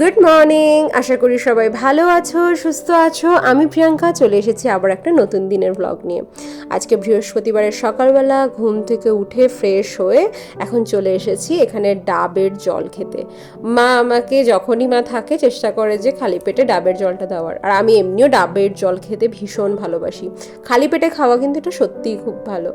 Good morning আশা করি সবাই ভালো আছো, সুস্থ আছো। আমি প্রিয়াঙ্কা, চলে এসেছি আবার একটা নতুন দিনের ব্লগ নিয়ে। আজকে বৃহস্পতিবারের সকালবেলা ঘুম থেকে উঠে ফ্রেশ হয়ে এখন চলে এসেছি এখানে ডাবের জল খেতে। মা আমাকে যখনই মা থাকে চেষ্টা করে যে খালি পেটে ডাবের জলটা দেওয়ার। আর আমি এমনিও ডাবের জল খেতে ভীষণ ভালোবাসি। খালি পেটে খাওয়া কিন্তু এটা সত্যিই খুব ভালো।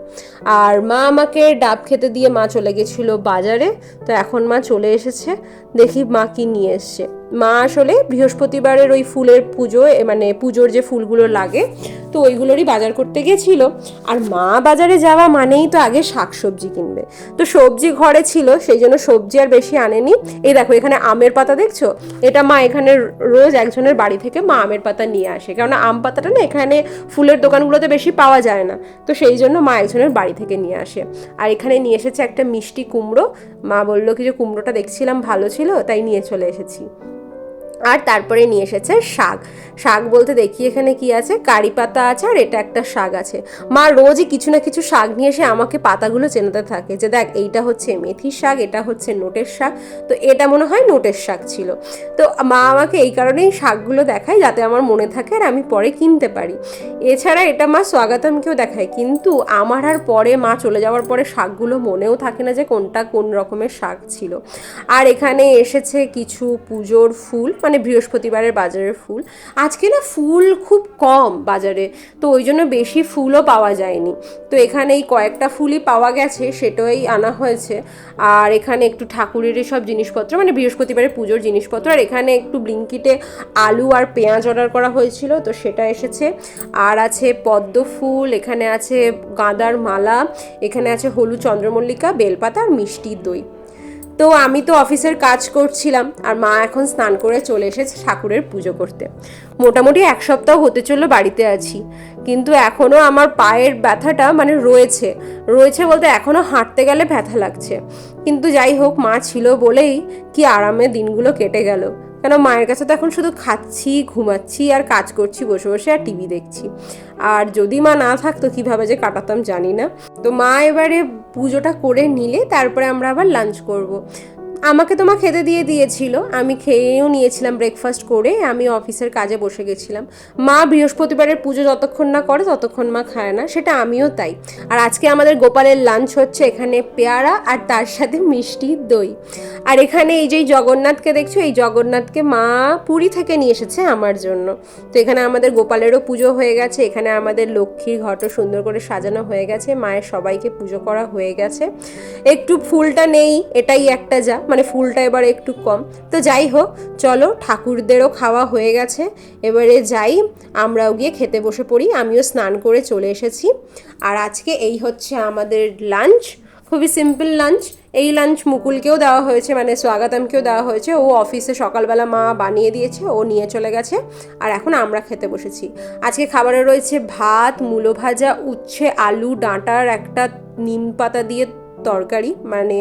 আর মা আমাকে ডাব খেতে দিয়ে মা চলে গেছিল বাজারে, তো এখন মা চলে এসেছে। দেখি মা কি নিয়ে এসছে। মা আসলে বৃহস্পতিবারের ওই ফুলের পুজো মানে পুজোর যে ফুলগুলো লাগে, তো ওইগুলোরই বাজার করতে গেছিল। আর মা বাজারে যাওয়া মানেই তো আগে শাক সবজি কিনবে। তো সবজি ঘরে ছিল, সেই জন্য সবজি আর বেশি আনেনি। এই দেখো, এখানে আমের পাতা দেখছ? এটা মা এখানে রোজ একজনের বাড়ি থেকে মা আমের পাতা নিয়ে আসে। কেননা আম পাতাটা না এখানে ফুলের দোকানগুলোতে বেশি পাওয়া যায় না। তো সেই জন্য মা একজনের বাড়ি থেকে নিয়ে আসে। আর এখানে নিয়ে এসেছে একটা মিষ্টি কুমড়ো। মা বলল কি যে, কুমড়োটা দেখছিলাম ভালো ছিল, তাই নিয়ে চলে এসেছি। আর তারপরে নিয়ে এসেছে শাক। শাক বলতে দেখি এখানে কি আছে? কারি পাতা আছে আর এটা একটা শাক আছে। মা রোজই কিছু না কিছু শাক নিয়ে এসে আমাকে পাতাগুলো চেনাতে থাকে যে দেখ, এইটা হচ্ছে মেথির শাক, এটা হচ্ছে নোটের শাক। তো এটা মনে হয় নোটের শাক ছিল। তো মা আমাকে এই কারণেই শাকগুলো দেখায় যাতে আমার মনে থাকে আর আমি পরে কিনতে পারি। এছাড়া এটা মা স্বাগতমকেও দেখায়। কিন্তু আমার আর পরে মা চলে যাওয়ার পরে শাকগুলো মনেও থাকে না যে কোনটা কোন রকমের শাক ছিল। আর এখানে এসেছে কিছু পুজোর ফুল মানে বৃহস্পতিবারের বাজারের ফুল। আজকে না ফুল খুব কম বাজারে, তো ওই জন্য বেশি ফুলও পাওয়া যায়নি। তো এখানে এই কয়েকটা ফুলই পাওয়া গেছে, সেটাই আনা হয়েছে। আর এখানে একটু ঠাকুরের সব জিনিসপত্র মানে বৃহস্পতিবারের পুজোর জিনিসপত্র। আর এখানে একটু ব্লিঙ্কিটে আলু আর পেঁয়াজ অর্ডার করা হয়েছিল, তো সেটা এসেছে। আর আছে পদ্ম ফুল, এখানে আছে গাঁদার মালা, এখানে আছে হলুদ চন্দ্রমল্লিকা, বেলপাতা আর মিষ্টি দই। তো আমি তো অফিসের কাজ করছিলাম আর মা এখন স্নান করে চলে এসেছে ঠাকুরের পুজো করতে। মোটামুটি এক সপ্তাহ হতে চলল বাড়িতে আছি। কিন্তু এখনও আমার পায়ের ব্যথাটা মানে রয়েছে। রয়েছে বলতে এখনও হাঁটতে গেলে ব্যথা লাগছে। কিন্তু যাই হোক, মা ছিল বলেই কি আরামে দিনগুলো কেটে গেল। কেন মায়ের কাছে তো এখন শুধু খাচ্ছি, ঘুমাচ্ছি আর কাজ করছি, বসে বসে আর টিভি দেখছি। আর যদি মা না থাকতো কীভাবে যে কাটাতাম জানি না। তো মা এবারে পুজোটা করে নিলে তারপরে আমরা আবার লাঞ্চ করব। আমাকে তো মা খেতে দিয়ে দিয়েছিল। আমি খেয়েও নিয়েছিলাম ব্রেকফাস্ট করে। আমি অফিসের কাজে বসে গেছিলাম। মা বৃহস্পতিবারের পুজো যতক্ষণ না করে, ততক্ষণ মা খায় না। সেটা আমিও তাই। আর আজকে আমাদের গোপালের লাঞ্চ হচ্ছে এখানে পেয়ারা আর তার সাথে মিষ্টি দই। আর এখানে এই যে জগন্নাথকে দেখছ, এই জগন্নাথকে মা পুরী থেকে নিয়ে এসেছে আমার জন্য। তো এখানে আমাদের গোপালেরও পুজো হয়ে গেছে, এখানে আমাদের লক্ষ্মীর ঘটও সুন্দর করে সাজানো হয়ে গেছে, মায়ের সবাইকে পুজো করা হয়ে গেছে। একটু ফুলটা নেই, এটাই একটা যা মানে ফুলটা এবার একটু কম। তো যাই হোক, চলো ঠাকুরদেরও খাওয়া হয়ে গেছে, এবারে যাই, আমরাও গিয়ে খেতে বসে পড়ি, আমিও স্নান করে চলে এসেছি। আর আজকে এই হচ্ছে আমাদের লাঞ্চ, খুবই সিম্পল লাঞ্চ এই লাঞ্চ মুকুলকেও দেওয়া হয়েছে মানে স্বাগতমকেও দেওয়া হয়েছে। ও অফিসে সকালবেলা মা বানিয়ে দিয়েছে, ও নিয়ে চলে গেছে। আর এখন আমরা খেতে বসেছি। আজকে খাবারে রয়েছে ভাত, মূলো ভাজা, উচ্ছে, আলু, ডাঁটার একটা নিম পাতা দিয়ে তরকারি মানে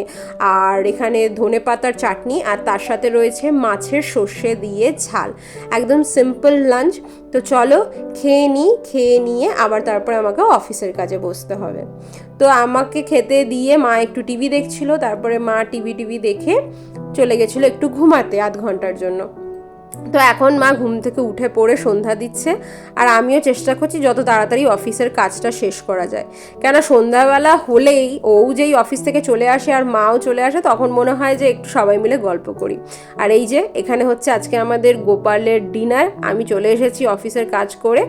আর এখানে ধনে পাতার চাটনি, আর তার সাথে রয়েছে মাছের সর্ষে দিয়ে ঝাল। একদম সিম্পল লাঞ্চ তো চলো, খেয়ে নিই, খেয়ে নিয়ে আবার তারপরে আমাকে অফিসের কাজে বসতে হবে। তো আমাকে খেতে দিয়ে মা একটু টিভি দেখছিল, তারপরে মা টিভি টিভি দেখে চলে গেছিল একটু ঘুমাতে আধ ঘণ্টার জন্য। তো এখন মা ঘুম থেকে উঠে পড়ে সন্ধ্যা দিচ্ছে আর আমিও চেষ্টা করছি যত তাড়াতাড়ি অফিসের কাজটা শেষ করা যায়। কেন সন্ধ্যাবেলা হলেই ও যেই অফিস থেকে চলে আসে আর মাও চলে আসে, তখন মনে হয় যে একটু সবাই মিলে গল্প করি। আর এই যে এখানে হচ্ছে আজকে আমাদের গোপালের ডিনার, আমি চলে এসেছি অফিসের কাজ করে।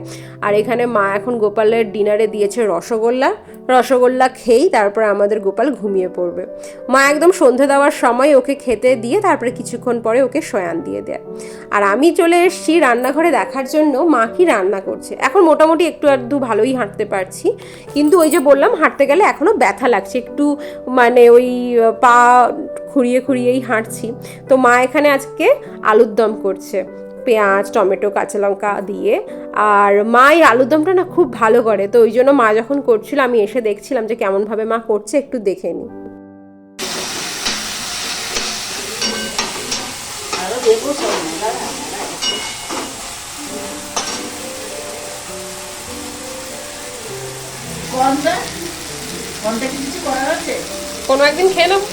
আর এখানে মা এখন গোপালের ডিনারে দিয়েছে রসগোল্লা রসগোল্লা খেয়েই তারপর আমাদের গোপাল ঘুমিয়ে পড়বে। মা একদম সন্ধে দেওয়ার সময় ওকে খেতে দিয়ে তারপরে কিছুক্ষণ পরে ওকে শয়ান দিয়ে দেয়। আর আমি চলে এসেছি রান্নাঘরে দেখার জন্য, মা কি রান্না করছে? এখন মোটামুটি একটু আধটু ভালোই হাঁটতে পারছি। কিন্তু ওই যে বললাম, হাঁটতে গেলে এখনও ব্যথা লাগছে। একটু মানে ওই পা খুঁড়িয়ে খুঁড়িয়েই হাঁটছি। তো মা এখানে আজকে আলুর দম করছে। পেঁয়াজ টমেটো কাঁচা লঙ্কা দিয়ে। আর মা এই আলুর দমটা না খুব ভালো করে। তো ওই জন্য মা যখন করছিল আমি এসে দেখছিলাম যে কেমনভাবে মা করছে একটু দেখে নিই কোনো একদিন খেয়ে নেব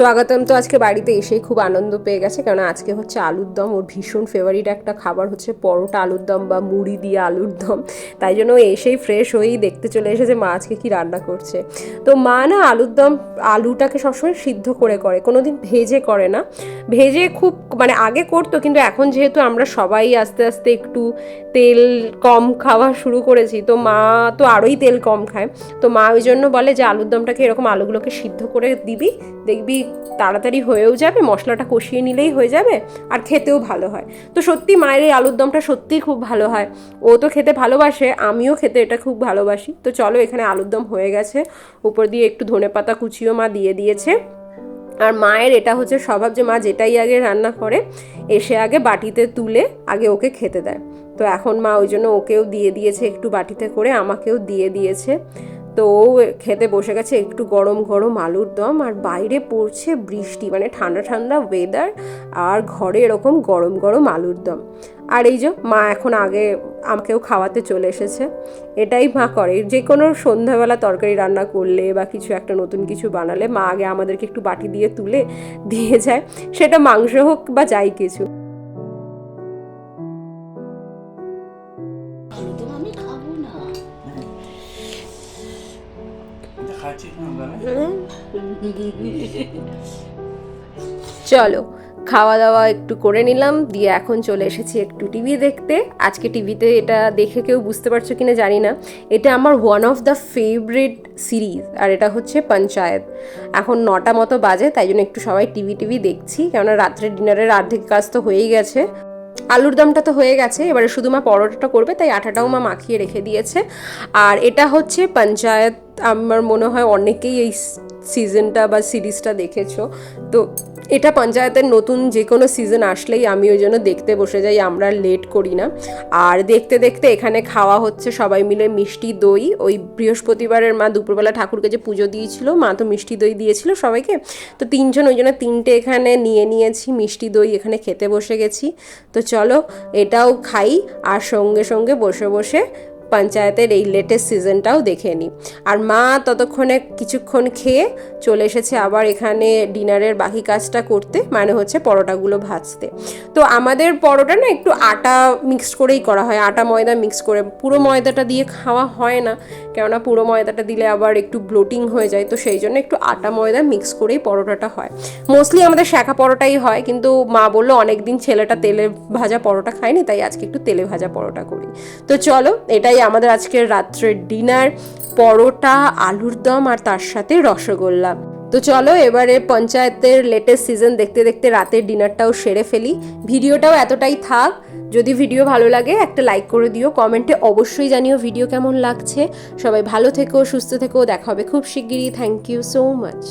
স্বাগতম। তো আজকে বাড়িতে এসেই খুব আনন্দ পেয়ে গেছে কারণ আজকে হচ্ছে আলুর দম ওর ভীষণ ফেভারিট একটা খাবার হচ্ছে পরোটা, আলুর দম বা মুড়ি দিয়ে আলুর দম। তাই জন্য এসেই ফ্রেশ হয়েই দেখতে চলে এসেছে, মা আজকে কি রান্না করছে। তো মা না আলুর দম, আলুটাকে সবসময় সিদ্ধ করে করে কোনো দিন ভেজে করে না। ভেজে খুব মানে আগে করতো, কিন্তু এখন যেহেতু আমরা সবাই আস্তে আস্তে একটু তেল কম খাওয়া শুরু করেছি, তো মা তো আরোই তেল কম খায়। তো মা ওই জন্য বলে যে আলুর দমটাকে এরকম আলুগুলোকে সিদ্ধ করে দিবি, দেখবি তাড়াতাড়ি হয়েও যাবে, মশলাটা কষিয়ে নিলেই হয়ে যাবে আর খেতেও ভালো হয়। তো সত্যি মায়ের এই আলুর দমটা সত্যিই খুব ভালো হয়। ও তো খেতে ভালোবাসে, আমিও খেতে এটা খুব ভালোবাসি। তো চলো এখানে আলুর দম হয়ে গেছে। উপর দিয়ে একটু ধনে পাতা কুচিও মা দিয়ে দিয়েছে। আর মায়ের এটা হচ্ছে স্বভাব যে মা যেটাই আগে রান্না করে, এসে আগে বাটিতে তুলে আগে ওকে খেতে দেয়। তো এখন মা ওই জন্য ওকেও দিয়ে দিয়েছে একটু বাটিতে করে, আমাকেও দিয়ে দিয়েছে। তো ও খেতে বসে গেছে একটু গরম গরম আলুর দম আর বাইরে পড়ছে বৃষ্টি মানে ঠান্ডা ঠান্ডা ওয়েদার আর ঘরে এরকম গরম গরম আলুর দম। আর এই যে মা এখন আগে আমাকেও খাওয়াতে চলে এসেছে। এটাই মা করে। যে কোনো সন্ধ্যাবেলা তরকারি রান্না করলে বা কিছু একটা নতুন কিছু বানালে মা আগে আমাদেরকে একটু বাটি দিয়ে তুলে দিয়ে যায়। সেটা মাংস হোক বা যাই কিছু। চলো খাওয়া দাওয়া একটু করে নিলাম, দিয়ে এখন চলে এসেছি একটু টিভি দেখতে। আজকে টিভিতে এটা দেখে কেউ বুঝতে পারছ কিনা জানি না। এটা আমার one of the favourite series আর এটা হচ্ছে পঞ্চায়েত। এখন নটা মতো বাজে, তাই জন্য একটু সবাই টিভি টিভি দেখছি, কেননা রাত্রে ডিনারের অর্ধেক কাজ তো হয়েই গেছে। আলুর দমটা তো হয়ে গেছে, এবারে শুধু মা পরোটাটা করবে, তাই আটাটাও মা মাখিয়ে রেখে দিয়েছে। আর এটা হচ্ছে পঞ্চায়েত, আমার মনে হয় অনেকেই এই সিজনটা বা সিরিজটা দেখেছ। তো এটা পঞ্চায়েতের নতুন যে কোনো সিজন আসলেই আমি ওই জন্য দেখতে বসে যাই, আমরা লেট করি না। আর দেখতে দেখতে এখানে খাওয়া হচ্ছে সবাই মিলে মিষ্টি দই। ওই বৃহস্পতিবারের মা দুপুরবেলা ঠাকুরকে যে পুজো দিয়েছিল, মা তো মিষ্টি দই দিয়েছিল সবাইকে। তো তিনজন ওই জন্য তিনটে এখানে নিয়ে নিয়েছি, মিষ্টি দই এখানে খেতে বসে গেছি। তো চলো এটাও খাই, আর সঙ্গে সঙ্গে বসে বসে পঞ্চায়েতের এই লেটেস্ট সিজনটাও দেখে নিই আর মা ততক্ষণে কিছুক্ষণ খেয়ে চলে এসেছে আবার এখানে ডিনারের বাকি কাজটা করতে মানে হচ্ছে পরোটাগুলো ভাজতে। তো আমাদের পরোটা না একটু আটা মিক্সড করেই করা হয়, আটা ময়দা মিক্স করে। পুরো ময়দাটা দিয়ে খাওয়া হয় না, কেননা পুরো ময়দাটা দিলে আবার একটু ব্লোটিং হয়ে যায়, তো সেই জন্য একটু আটা ময়দা মিক্স করেই পরোটাটা হয়। মোস্টলি আমাদের শাখা পরোটাই হয়, কিন্তু মা বলল অনেকদিন ছেলেটা তেলে ভাজা পরোটা খায়নি, তাই আজকে একটু তেলে ভাজা পরোটা করি। তো চলো, এটাই আমাদের আজকের রাত্রের ডিনার পরোটা, আলুর দম আর তার সাথে রসগোল্লা। তো চলো এবারে পঞ্চায়েতের লেটেস্ট সিজন দেখতে দেখতে রাতের ডিনারটাও সেরে ফেলি। ভিডিওটাও এতটাই থাক, যদি ভিডিও ভালো লাগে একটা লাইক করে দিও কমেন্টে অবশ্যই জানিও ভিডিও কেমন লাগছে। সবাই ভালো থেকো, সুস্থ থেকো, দেখা হবে খুব শিগগিরই। Thank you so much